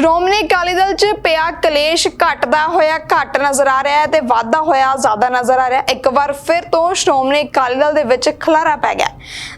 ਸ਼੍ਰੋਮਣੀ ਅਕਾਲੀ ਦਲ 'ਚ ਪਿਆ ਕਲੇਸ਼ ਘਟਦਾ ਹੋਇਆ, ਘਟ ਨਜ਼ਰ ਆ ਰਿਹਾ ਹੈ ਤੇ ਵਾਧਾ ਹੋਇਆ, ਜ਼ਿਆਦਾ ਨਜ਼ਰ ਆ ਰਿਹਾ। ਇੱਕ ਵਾਰ ਫਿਰ ਤੋਂ ਸ਼੍ਰੋਮਣੀ ਅਕਾਲੀ ਦਲ ਦੇ ਵਿੱਚ ਖਲਾਰਾ ਪੈ ਗਿਆ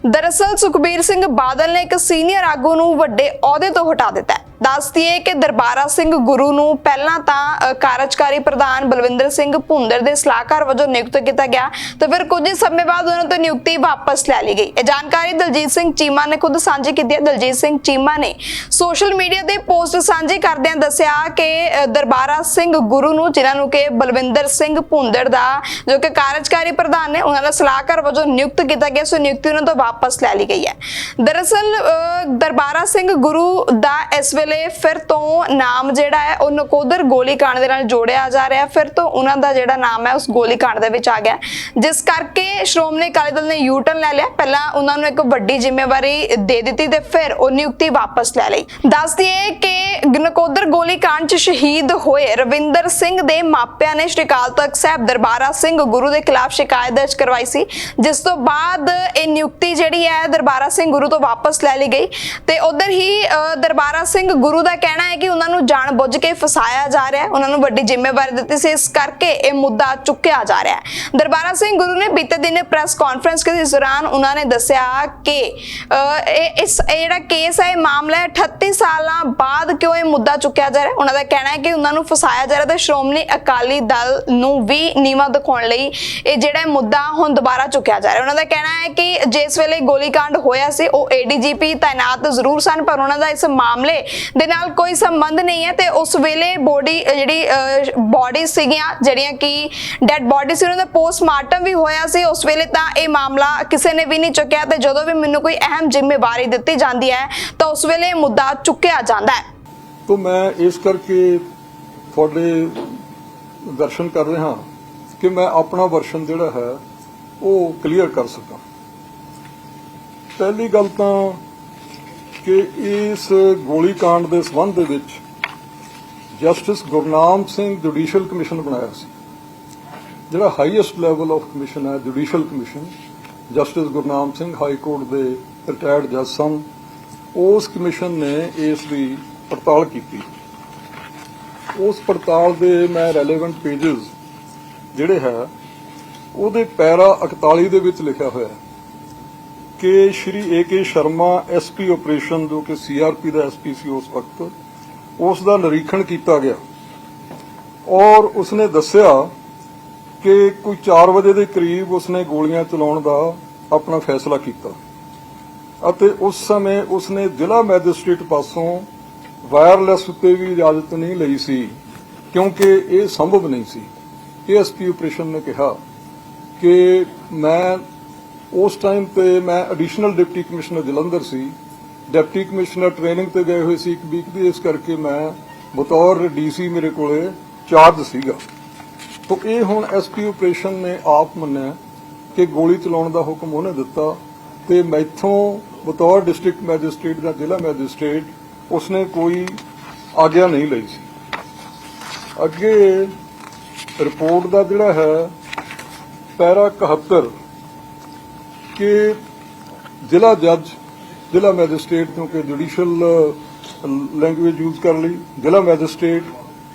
ਦਰਅਸਲ ਸੁਖਬੀਰ ਸਿੰਘ ਬਾਦਲ ਨੇ ਇੱਕ ਸੀਨੀਅਰ ਆਗੂ ਨੂੰ ਵੱਡੇ ਅਹੁਦੇ ਤੋਂ ਹਟਾ ਦਿੱਤਾ ਹੈ। ਦੱਸ ਦਈਏ ਕਿ ਦਰਬਾਰਾ ਸਿੰਘ ਗੁਰੂ ਨੂੰ ਪਹਿਲਾਂ ਤਾਂ ਕਾਰਜਕਾਰੀ ਪ੍ਰਧਾਨ ਬਲਵਿੰਦਰ ਸਿੰਘ ਭੁੰਦਰ ਦੇ ਸਲਾਹਕਾਰ ਵਜੋਂ ਨਿਯੁਕਤ ਕੀਤਾ ਗਿਆ ਤੇ ਫਿਰ ਕੁਝ ਸਮੇਂ ਬਾਅਦ ਉਹਨਾਂ ਤੋਂ ਨਿਯੁਕਤੀ ਵਾਪਸ ਲੈ ਲਈ ਗਈ। ਇਹ ਜਾਣਕਾਰੀ ਦਲਜੀਤ ਸਿੰਘ ਚੀਮਾ ਨੇ ਖੁਦ ਸਾਂਝੀ ਕੀਤੀ ਹੈ। ਦਲਜੀਤ ਸਿੰਘ ਚੀਮਾ ਨੇ ਸੋਸ਼ਲ ਮੀਡੀਆ ਤੇ ਪੋਸਟ ਸਾਂਝੀ ਕਰਦਿਆਂ ਦੱਸਿਆ ਕਿ ਦਰਬਾਰਾ ਸਿੰਘ ਗੁਰੂ ਨੂੰ ਜਿਨ੍ਹਾਂ ਨੂੰ ਕਿ ਬਲਵਿੰਦਰ ਸਿੰਘ ਭੁੰਦਰ ਦਾ ਜੋ ਕਿ ਕਾਰਜਕਾਰੀ ਪ੍ਰਧਾਨ ਨੇ ਉਹਨਾਂ ਦਾ ਸਲਾਹਕਾਰ ਵਜੋਂ ਨਿਯੁਕਤ ਕੀਤਾ ਗਿਆ। ਸੋ ਨਿਯੁਕਤੀ ਉਹਨਾਂ ਤੋਂ ਵਾਪਸ ਲੈ ਲਈ ਗਈ ਹੈ। ਦਰਅਸਲ ਅ, ਦਰਬਾਰਾ ਸਿੰਘ ਗੁਰੂ ਦਾ ਇਸ ਵੇਲੇ ਵੇਲੇ ਫਿਰ ਤੋਂ ਨਾਮ ਜਿਹੜਾ ਹੈ ਉਹ ਨਕੋਦਰ ਗੋਲੀਕਾਂਡ ਦੇ ਨਾਲ ਜੋੜਿਆ ਜਾ ਰਿਹਾ ਫਿਰ ਤੋਂ ਉਹਨਾਂ ਦਾ ਜਿਹੜਾ ਨਾਮ ਹੈ ਉਸ ਗੋਲੀकांड ਦੇ ਵਿੱਚ ਆ ਗਿਆ ਜਿਸ ਕਰਕੇ ਸ਼੍ਰੋਮਣੀ ਅਕਾਲੀ ਦਲ ਨੇ ਯੂਟਰਨ ਲੈ ਲਿਆ। ਪਹਿਲਾਂ ਉਹਨਾਂ ਨੂੰ ਇੱਕ ਵੱਡੀ ਜ਼ਿੰਮੇਵਾਰੀ ਦੇ ਦਿੱਤੀ ਤੇ ਫਿਰ ਉਹ ਨਿਯੁਕਤੀ ਵਾਪਸ ਲੈ ਲਈ। ਦੱਸ ਦਈਏ ਕਿ ਨਕੋਦਰ ਗੋਲੀकांड 'ਚ ਸ਼ਹੀਦ ਹੋਏ ਰਵਿੰਦਰ ਸਿੰਘ ਦੇ ਮਾਪਿਆਂ ਨੇ ਸ਼੍ਰੀ ਅਕਾਲ ਤਖਤ ਸਾਹਿਬ ਦਰਬਾਰਾ ਸਿੰਘ ਗੁਰੂ ਦੇ ਖਿਲਾਫ ਸ਼ਿਕਾਇਤ ਦਰਜ ਕਰਵਾਈ ਸੀ। ਜਿਸ ਤੋਂ ਬਾਅਦ ਇਹ ਨਿਯੁਕਤੀ ਜਿਹੜੀ ਹੈ ਦਰਬਾਰਾ ਸਿੰਘ ਗੁਰੂ ਤੋਂ ਵਾਪਸ ਲੈ ਲਈ ਗਈ ਤੇ ਉਧਰ ਹੀ ਦਰਬਾਰਾ ਸਿੰਘ ਗੁਰੂ ਦਾ ਕਹਿਣਾ ਹੈ ਕਿ ਉਹਨਾਂ ਨੂੰ ਜਾਣਬੁੱਝ ਕੇ ਫਸਾਇਆ ਜਾ ਰਿਹਾ ਹੈ। ਉਹਨਾਂ ਨੂੰ ਵੱਡੀ ਜ਼ਿੰਮੇਵਾਰੀ ਦਿੱਤੀ ਸੀ। ਇਸ ਕਰਕੇ ਇਹ ਮੁੱਦਾ ਚੁੱਕਿਆ ਜਾ ਰਿਹਾ ਹੈ। ਦਰਬਾਰਾ ਸਿੰਘ ਗੁਰੂ ਨੇ ਬੀਤੇ ਦਿਨ ਪ੍ਰੈਸ ਕਾਨਫਰੰਸ ਕੀਤੀ ਦੌਰਾਨ ਉਹਨਾਂ ਨੇ ਦੱਸਿਆ ਕਿ ਇਹ, ਇਸ ਜਿਹੜਾ ਕੇਸ ਹੈ ਮਾਮਲਾ 38 ਸਾਲਾਂ ਬਾਅਦ ਕਿਉਂ ਇਹ ਮੁੱਦਾ ਚੁੱਕਿਆ ਜਾ ਰਿਹਾ ਉਹਨਾਂ ਦਾ ਕਹਿਣਾ ਹੈ ਕਿ ਉਹਨਾਂ ਨੂੰ ਫਸਾਇਆ ਜਾ ਰਿਹਾ ਤੇ ਸ਼੍ਰੋਮਣੀ ਅਕਾਲੀ ਦਲ ਨੂੰ ਵੀ ਨੀਵਾ ਦਿਖਾਉਣ ਲਈ ਇਹ ਜਿਹੜਾ ਮੁੱਦਾ ਹੁਣ ਦੁਬਾਰਾ ਚੁੱਕਿਆ ਜਾ ਰਿਹਾ ਉਹਨਾਂ ਦਾ ਕਹਿਣਾ ਹੈ ਕਿ ਜਿਸ ਵੇਲੇ ਗੋਲੀकांड ਹੋਇਆ ਸੀ, ਉਹ ਏਡੀਜੀਪੀ ਤਾਇਨਾਤ ਜ਼ਰੂਰ ਸਨ, ਪਰ ਉਹਨਾਂ ਦਾ ਇਸ ਮਾਮਲੇ ਦੇ ਨਾਲ ਕੋਈ ਸੰਬੰਧ ਨਹੀਂ ਹੈ ਤੇ ਉਸ ਵੇਲੇ ਬੋਡੀ ਜਿਹੜੀ ਬਾਡੀ ਸੀਗੀਆਂ, ਜਿਹੜੀਆਂ ਕਿ ਡੈਡ ਬਾਡੀ ਸੀ, ਉਹਨਾਂ ਦਾ ਪੋਸਟਮਾਰਟਮ ਵੀ ਹੋਇਆ ਸੀ। ਉਸ ਵੇਲੇ ਤਾਂ ਇਹ ਮਾਮਲਾ ਕਿਸੇ ਨੇ ਵੀ ਨਹੀਂ ਚੁੱਕਿਆ ਤੇ ਜਦੋਂ ਵੀ ਮੈਨੂੰ ਕੋਈ ਅਹਿਮ ਜ਼ਿੰਮੇਵਾਰੀ ਦਿੱਤੀ ਜਾਂਦੀ ਹੈ, ਤਾਂ ਉਸ ਵੇਲੇ ਮੁੱਦਾ ਚੁੱਕਿਆ ਜਾਂਦਾ ਹੈ। ਤੋਂ ਮੈਂ ਇਸ ਕਰਕੇ ਤੁਹਾਡੇ ਦਰਸ਼ਨ ਕਰ ਰਿਹਾ ਕਿ ਮੈਂ ਆਪਣਾ ਵਰਸ਼ਨ ਜਿਹੜਾ ਹੈ, ਉਹ ਕਲੀਅਰ ਕਰ ਸਕਾਂ। ਪਹਿਲੀ ਗੱਲ ਤਾਂ ਕਿ ਇਸ ਕਾਂਡ ਦੇ ਸਬੰਧ ਦੇ ਵਿੱਚ justice Gurnam Singh judicial commission ਬਣਾਇਆ ਸੀ। ਜਿਹੜਾ ਹਾਈਐਸਟ ਲੈਵਲ ਆਫ ਕਮਿਸ਼ਨ ਹੈ judicial commission justice Gurnam Singh high court ਦੇ ਰਿਟਾਇਰਡ ਜੱਜ ਸਨ। ਉਸ ਕਮਿਸ਼ਨ ਨੇ ਇਸ ਦੀ ਪੜਤਾਲ ਕੀਤੀ। ਉਸ ਪੜਤਾਲ ਦੇ ਮੈਂ ਰੈਲੇਵੈਂਟ ਪੇजेस ਜਿਹੜੇ ਹੈ, ਉਹਦੇ ਪੈਰਾ 41 ਦੇ ਵਿੱਚ ਲਿਖਿਆ ਹੋਇਆ ਹੈ। ਕਿ Shri A K Sharma SP operation ਜੋ ਕਿ ਸੀਆਰਪੀ ਦਾ ਐਸਪੀ ਸੀ ਉਸ ਵਕਤ, ਉਸ ਦਾ ਨਿਰੀਖਣ ਕੀਤਾ ਗਿਆ। ਔਰ ਉਸਨੇ ਦੱਸਿਆ ਕਿ ਕੋਈ 4 ਵਜੇ ਦੇ ਕਰੀਬ ਉਸਨੇ ਗੋਲੀਆਂ ਚਲਾਉਣ ਦਾ ਆਪਣਾ ਫੈਸਲਾ ਕੀਤਾ। ਅਤੇ ਉਸ ਸਮੇਂ ਉਸਨੇ ਜ਼ਿਲ੍ਹਾ ਮੈਜਿਸਟ੍ਰੇਟ ਪਾਸੋਂ ਵਾਇਰਲੈਸ ਉੱਤੇ ਵੀ ਇਜਾਜ਼ਤ ਨਹੀਂ ਲਈ ਸੀ, ਕਿਉਂਕਿ ਇਹ ਸੰਭਵ ਨਹੀਂ ਸੀ। ਏਐਸਪੀ ਆਪਰੇਸ਼ਨ ਨੇ ਕਿਹਾ ਕਿ ਮੈਂ ਉਸ ਟਾਈਮ ਤੇ ਮੈਂ ਐਡੀਸ਼ਨਲ ਡਿਪਟੀ ਕਮਿਸ਼ਨਰ ਜਲੰਧਰ ਸੀ। ਡਿਪਟੀ ਕਮਿਸ਼ਨਰ ਟ੍ਰੇਨਿੰਗ ਤੇ ਗਏ ਹੋਏ ਸੀ ਇੱਕ ਵੀਕ ਦੀ। ਇਸ ਕਰਕੇ ਮੈਂ ਬਤੌਰ ਡੀਸੀ ਮੇਰੇ ਕੋਲੇ ਚਾਰਜ ਸੀਗਾ। ਤੋਂ ਇਹ ਹੁਣ ਐਸਪੀ ਆਪਰੇਸ਼ਨ ਨੇ ਆਪ ਮੰਨਿਆ ਕਿ ਗੋਲੀ ਚਲਾਉਣ ਦਾ ਹੁਕਮ ਉਹਨੇ ਦਿੱਤਾ ਤੇ ਮੈਥੋਂ ਬਤੌਰ ਡਿਸਟ੍ਰਿਕਟ ਮੈਜਿਸਟ੍ਰੇਟ ਜਾਂ ਜ਼ਿਲ੍ਹਾ ਮੈਜਿਸਟ੍ਰੇਟ ਉਸਨੇ ਕੋਈ ਆਗਿਆ ਨਹੀਂ ਲਈ ਸੀ। ਅੱਗੇ ਰਿਪੋਰਟ ਦਾ ਜਿਹੜਾ ਹੈ, ਪੈਰਾ 71 ਕਿ ਜ਼ਿਲ੍ਹਾ ਜੱਜ, ਜ਼ਿਲ੍ਹਾ ਮੈਜਿਸਟ੍ਰੇਟ, ਕਿਉਂਕਿ ਜੁਡੀਸ਼ੀਅਲ ਲੈਂਗੁਏਜ ਯੂਜ਼ ਕਰ ਲਈ ਜ਼ਿਲ੍ਹਾ ਮੈਜਿਸਟ੍ਰੇਟ,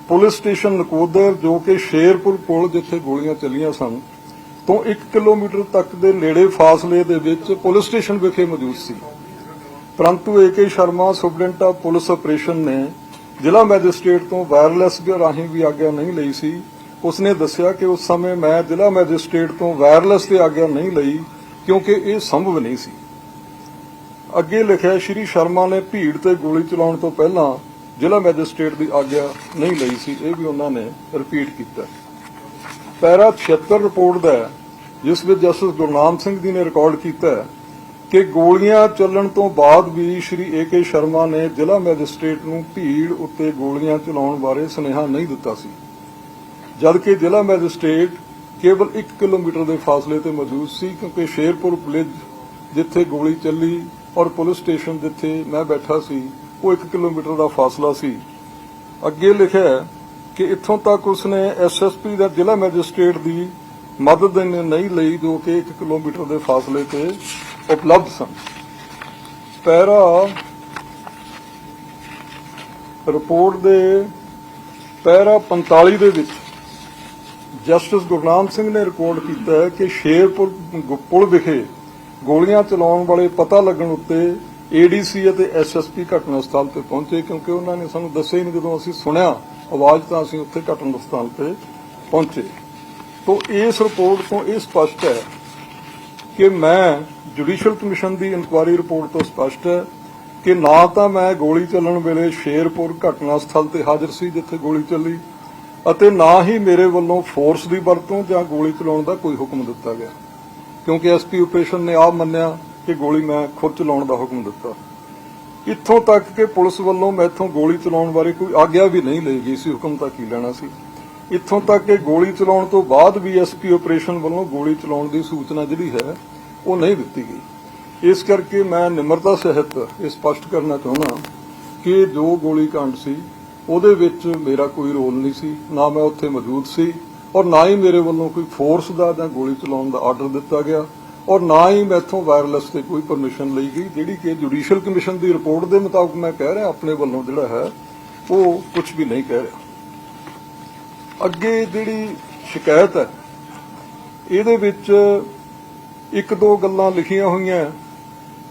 ਪੁਲਿਸ ਸਟੇਸ਼ਨ ਨਕੋਦਰ, ਜੋ ਕਿ ਸ਼ੇਰਪੁਰ ਪੁਲ ਜਿੱਥੇ ਗੋਲੀਆਂ ਚੱਲੀਆਂ ਸਨ, ਤੋਂ 1 ਕਿਲੋਮੀਟਰ ਤੱਕ ਦੇ ਨੇੜੇ ਫਾਸਲੇ ਦੇ ਵਿੱਚ ਪੁਲਿਸ ਸਟੇਸ਼ਨ ਵਿਖੇ ਮੌਜੂਦ ਸੀ। ਪਰੰਤੂ A K Sharma, superintendent of police operation ਨੇ ਜ਼ਿਲ੍ਹਾ ਮੈਜਿਸਟ੍ਰੇਟ ਤੋਂ ਵਾਇਰਲੈਸ ਦੇ ਰਾਹੀਂ ਵੀ ਆਗਿਆ ਨਹੀਂ ਲਈ ਸੀ। ਉਸਨੇ ਦੱਸਿਆ ਕਿ ਉਸ ਸਮੇਂ ਮੈਂ ਜ਼ਿਲ੍ਹਾ ਮੈਜਿਸਟ੍ਰੇਟ ਤੋਂ ਵਾਇਰਲੈਸ ਤੇ ਆਗਿਆ ਨਹੀਂ ਲਈ। ਕਿਉਂਕਿ ਇਹ ਸੰਭਵ ਨਹੀਂ ਸੀ। ਅੱਗੇ ਲਿਖਿਆ ਸ਼੍ਰੀ ਸ਼ਰਮਾ ਨੇ ਭੀੜ ਤੇ ਗੋਲੀ ਚਲਾਉਣ ਤੋਂ ਪਹਿਲਾਂ ਜ਼ਿਲ੍ਹਾ ਮੈਜਿਸਟ੍ਰੇਟ ਦੀ ਆਗਿਆ ਨਹੀਂ ਲਈ ਸੀ, ਇਹ ਵੀ ਉਹਨਾਂ ਨੇ ਰਿਪੀਟ ਕੀਤਾ। ਪੈਰਾ 76 ਰਿਪੋਰਟ ਦਾ ਜਿਸ ਵਿੱਚ ਜਸਟਿਸ ਗੁਰਨਾਮ ਸਿੰਘ ਜੀ ਨੇ ਰਿਕਾਰਡ ਕੀਤਾ ਕਿ ਗੋਲੀਆਂ ਚੱਲਣ ਤੋਂ ਬਾਅਦ ਵੀ ਸ਼੍ਰੀ ਏਕੇ ਸ਼ਰਮਾ ਨੇ ਜ਼ਿਲ੍ਹਾ ਮੈਜਿਸਟ੍ਰੇਟ ਨੂੰ ਭੀੜ ਉੱਤੇ ਗੋਲੀਆਂ ਚਲਾਉਣ ਬਾਰੇ ਸੁਨੇਹਾ ਨਹੀਂ ਦਿੱਤਾ ਸੀ। ਜਦਕਿ ਜ਼ਿਲ੍ਹਾ ਮੈਜਿਸਟ੍ਰੇਟ ਕੇਵਲ 1 ਕਿਲੋਮੀਟਰ ਦੇ ਫਾਸਲੇ ਤੇ ਮੌਜੂਦ ਸੀ, ਕਿਉਂਕਿ ਸ਼ੇਰਪੁਰ ਪੁਲਿਸ ਜਿੱਥੇ ਗੋਲੀ ਚੱਲੀ ਔਰ ਪੁਲਿਸ ਸਟੇਸ਼ਨ ਜਿੱਥੇ ਮੈਂ ਬੈਠਾ ਸੀ, ਉਹ 1 ਕਿਲੋਮੀਟਰ ਦਾ ਫਾਸਲਾ ਸੀ। ਅੱਗੇ ਲਿਖਿਆ ਕਿ ਇੱਥੋਂ ਤੱਕ ਉਸਨੇ ਐਸਐਸਪੀ ਦਾ ਜ਼ਿਲ੍ਹਾ ਮੈਜਿਸਟ੍ਰੇਟ ਦੀ ਮਦਦ ਨਹੀਂ ਲਈ, ਜੋ ਕਿ 1 ਕਿਲੋਮੀਟਰ ਦੇ ਫਾਸਲੇ ਤੇ ਉਪਲਬਧ ਸਨ। ਪੈਰਾ ਰਿਪੋਰਟ ਦੇ ਪੈਰਾ 45 ਦੇ ਵਿੱਚ ਜਸਟਿਸ ਗੁਰਨਾਮ ਸਿੰਘ ਨੇ ਰਿਕਾਰਡ ਕੀਤਾ ਹੈ ਕਿ ਸ਼ੇਰਪੁਰ ਪੁਲ ਵਿਖੇ ਗੋਲੀਆਂ ਚਲਾਉਣ ਵਾਲੇ ਪਤਾ ਲੱਗਣ ਉੱਤੇ ਏਡੀਸੀ ਅਤੇ ਐਸਐਸਪੀ ਘਟਨਾ ਸਥਲ ਤੇ ਪਹੁੰਚੇ, ਕਿਉਂਕਿ ਉਹਨਾਂ ਨੇ ਸਾਨੂੰ ਦੱਸਿਆ ਹੀ ਨਹੀਂ ਜਦੋਂ ਅਸੀਂ ਸੁਣਿਆ, ਆਵਾਜ਼ ਤਾਂ ਅਸੀਂ ਉੱਥੇ ਘਟਨਾ ਸਥਲ ਤੇ ਪਹੁੰਚੇ। ਤੋਂ ਇਸ ਰਿਪੋਰਟ ਤੋਂ ਇਹ ਸਪਸ਼ਟ ਹੈ ਕਿ ਮੈਂ ਜੁਡੀਸ਼ੀਅਲ ਕਮਿਸ਼ਨ ਦੀ ਇਨਕੁਆਇਰੀ ਰਿਪੋਰਟ ਤੋਂ ਸਪਸ਼ਟ ਹੈ ਕਿ ਨਾ ਤਾਂ ਮੈਂ ਗੋਲੀ ਚੱਲਣ ਵੇਲੇ ਸ਼ੇਰਪੁਰ ਘਟਨਾ ਸਥਲ ਤੇ ਹਾਜ਼ਰ ਸੀ, ਜਿੱਥੇ ਗੋਲੀ ਚੱਲੀ ਅਤੇ ਨਾ ਹੀ ਮੇਰੇ ਵੱਲੋਂ ਫੋਰਸ ਦੀ ਵਰਤੋਂ ਜਾਂ ਗੋਲੀ ਚਲਾਉਣ ਦਾ ਕੋਈ ਹੁਕਮ ਦਿੱਤਾ ਗਿਆ। ਕਿਉਂਕਿ ਐਸਪੀ ਆਪਰੇਸ਼ਨ ਨੇ ਆਪ ਮੰਨਿਆ ਕਿ ਗੋਲੀ ਮੈਂ ਖੁਦ ਚਲਾਉਣ ਦਾ ਹੁਕਮ ਦਿੱਤਾ। ਇੱਥੋਂ ਤੱਕ ਕਿ ਪੁਲਿਸ ਵੱਲੋਂ ਮੈਥੋਂ ਗੋਲੀ ਚਲਾਉਣ ਬਾਰੇ ਕੋਈ ਆਗਿਆ ਵੀ ਨਹੀਂ ਲਈ ਗਈ ਸੀ। ਹੁਕਮ ਤਾਂ ਕੀ ਲੈਣਾ ਸੀ? ਇੱਥੋਂ ਤੱਕ ਕਿ ਗੋਲੀ ਚਲਾਉਣ ਤੋਂ ਬਾਅਦ ਵੀ ਐਸਪੀ ਆਪਰੇਸ਼ਨ ਵੱਲੋਂ ਗੋਲੀ ਚਲਾਉਣ ਦੀ ਸੂਚਨਾ ਜਿਹੜੀ ਹੈ, ਉਹ ਨਹੀਂ ਦਿੱਤੀ ਗਈ। ਇਸ ਕਰਕੇ ਮੈਂ ਨਿਮਰਤਾ ਸਹਿਤ ਇਹ ਸਪਸ਼ਟ ਕਰਨਾ ਚਾਹੁੰਦਾ ਕਿ ਜੋ ਗੋਲੀ ਕਾਂਡ ਸੀ ਉਹਦੇ ਵਿੱਚ ਮੇਰਾ ਕੋਈ ਰੋਲ ਨਹੀਂ ਸੀ, ਨਾ ਮੈਂ ਉੱਥੇ ਮੌਜੂਦ ਸੀ ਔਰ ਨਾ ਹੀ ਮੇਰੇ ਵੱਲੋਂ ਕੋਈ ਫੋਰਸ ਦਾ ਜਾਂ ਗੋਲੀ ਚਲਾਉਣ ਦਾ ਆਰਡਰ ਦਿੱਤਾ ਗਿਆ ਔਰ ਨਾ ਹੀ ਮੈਥੋਂ ਵਾਇਰਲੈਸ ਤੇ ਕੋਈ ਪਰਮਿਸ਼ਨ ਲਈ ਗਈ, ਜਿਹੜੀ ਕਿ ਜੁਡੀਸ਼ੀਅਲ ਕਮਿਸ਼ਨ ਦੀ ਰਿਪੋਰਟ ਦੇ ਮੁਤਾਬਕ ਮੈਂ ਕਹਿ ਰਿਹਾ, ਆਪਣੇ ਵੱਲੋਂ ਜਿਹੜਾ ਹੈ, ਉਹ ਕੁਝ ਵੀ ਨਹੀਂ ਕਹਿ ਰਿਹਾ। ਅੱਗੇ ਜਿਹੜੀ ਸ਼ਿਕਾਇਤ ਹੈ, ਇਹਦੇ ਵਿੱਚ ਇੱਕ ਦੋ ਗੱਲਾਂ ਲਿਖੀਆਂ ਹੋਈਆਂ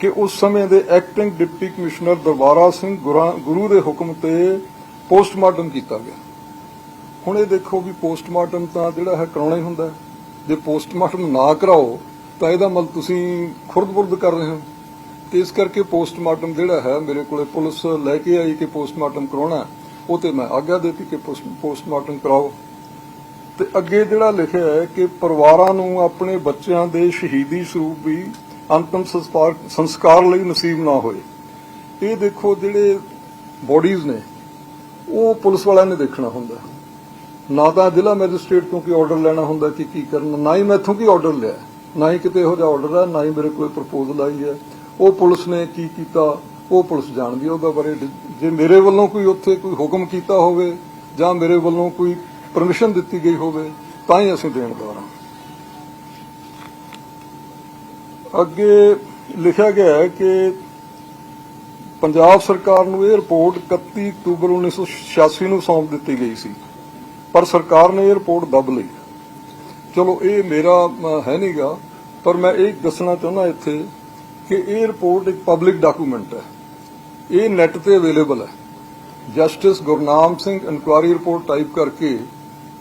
ਕਿ ਉਸ ਸਮੇਂ ਦੇ acting deputy commissioner Darbara Singh Guru ਦੇ ਹੁਕਮ ਤੇ ਪੋਸਟਮਾਰਟਮ ਕੀਤਾ ਗਿਆ। ਹੁਣ ਇਹ ਦੇਖੋ ਵੀ ਪੋਸਟਮਾਰਟਮ ਤਾਂ ਜਿਹੜਾ ਹੈ ਕਰਾਉਣਾ ਹੀ ਹੁੰਦਾ ਹੈ। ਜੇ ਪੋਸਟਮਾਰਟਮ ਨਾ ਕਰਾਓ ਤਾਂ ਇਹਦਾ ਮਤਲਬ ਤੁਸੀਂ ਖੁਰਦ-ਬੁਰਦ ਕਰ ਰਹੇ ਹੋ। ਤੇ ਇਸ ਕਰਕੇ ਪੋਸਟਮਾਰਟਮ ਜਿਹੜਾ ਹੈ, ਮੇਰੇ ਕੋਲੇ ਪੁਲਿਸ ਲੈ ਕੇ ਆਈ ਕਿ ਪੋਸਟਮਾਰਟਮ ਕਰਾਉਣਾ ਉਹ ਤੇ ਮੈਂ ਆਗਿਆ ਦੇਤੀ ਕਿ ਪੋਸਟਮਾਰਟਮ ਕਰਾਓ। ਤੇ ਅੱਗੇ ਜਿਹੜਾ ਲਿਖਿਆ ਹੈ ਕਿ ਪਰਿਵਾਰਾਂ ਨੂੰ ਆਪਣੇ ਬੱਚਿਆਂ ਦੇ ਸ਼ਹੀਦੀ ਸਰੂਪ ਵੀ ਅੰਤਮ ਸੰਸਕਾਰ ਲਈ ਨਸੀਬ ਨਾ ਹੋਏ। ਇਹ ਦੇਖੋ ਜਿਹੜੇ ਬੋਡੀਜ਼ ਨੇ ਉਹ ਪੁਲਿਸ ਵਾਲਿਆਂ ਨੇ ਦੇਖਣਾ ਹੁੰਦਾ। ਨਾ ਤਾਂ ਜ਼ਿਲ੍ਹਾ ਮੈਜਿਸਟ੍ਰੇਟ ਤੋਂ ਕੋਈ ਆਰਡਰ ਲੈਣਾ ਹੁੰਦਾ ਕਿ ਕੀ ਕਰਨਾ, ਨਾ ਹੀ ਮੈਥੋਂ ਕੀ ਆਰਡਰ ਲਿਆ। ਨਾ ਹੀ ਕਿਤੇ ਇਹੋ ਜਿਹਾ ਆਰਡਰ ਹੈ ਨਾ ਹੀ ਮੇਰੇ ਕੋਈ ਪ੍ਰਪੋਜ਼ਲ ਆਈ ਹੈ। ਉਹ ਪੁਲਿਸ ਨੇ ਕੀ ਕੀਤਾ, ਉਹ ਪੁਲਿਸ ਜਾਣਦੀ ਹੈ ਉਹਦਾ ਬਾਰੇ। ਜੇ ਮੇਰੇ ਵੱਲੋਂ ਕੋਈ ਉੱਥੇ ਕੋਈ ਹੁਕਮ ਕੀਤਾ ਹੋਵੇ ਜਾਂ ਮੇਰੇ ਵੱਲੋਂ ਕੋਈ ਪਰਮਿਸ਼ਨ ਦਿੱਤੀ ਗਈ ਹੋਵੇ, ਤਾਂ ਹੀ ਅਸੀਂ ਦੇਣਦਾਰ ਹਾਂ। ਅੱਗੇ ਲਿਖਿਆ ਗਿਆ ਹੈ ਕਿ ਪੰਜਾਬ ਸਰਕਾਰ ਨੂੰ ਇਹ ਰਿਪੋਰਟ 31 ਅਕਤੂਬਰ 1986 ਨੂੰ ਸੌਂਪ ਦਿੱਤੀ ਗਈ ਸੀ ਪਰ ਸਰਕਾਰ ਨੇ ਇਹ ਰਿਪੋਰਟ ਦੱਬ ਲਈ। ਚਲੋ ਇਹ ਮੇਰਾ ਅ, ਹੈ ਨਹੀਂਗਾ ਪਰ ਮੈਂ ਇਹ ਦੱਸਣਾ ਚਾਹੁੰਦਾ ਇੱਥੇ ਕਿ ਇਹ ਰਿਪੋਰਟ ਇੱਕ ਪਬਲਿਕ ਡਾਕੂਮੈਂਟ ਹੈ। ਇਹ ਨੈਟ ਤੇ ਅਵੇਲੇਬਲ ਹੈ। Justice Gurnam Singh inquiry report type ਕਰਕੇ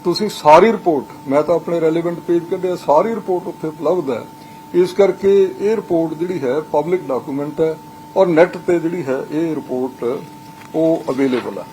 ਤੁਸੀਂ ਸਾਰੀ ਰਿਪੋਰਟ ਮੈਂ ਤਾਂ ਆਪਣੇ ਰੈਲੇਵੈਂਟ ਪੇਜ ਕੱਢਿਆ ਸਾਰੀ ਰਿਪੋਰਟ ਉੱਥੇ ਉਪਲਬਧ ਹੈ। ਇਸ ਕਰਕੇ ਇਹ ਰਿਪੋਰਟ ਜਿਹੜੀ ਹੈ ਪਬਲਿਕ ਡਾਕੂਮੈਂਟ ਹੈ। ਔਰ ਨੈਟ ਤੇ ਜਿਹੜੀ ਹੈ ਇਹ ਰਿਪੋਰਟ ਉਹ ਅਵੇਲੇਬਲ ਹੈ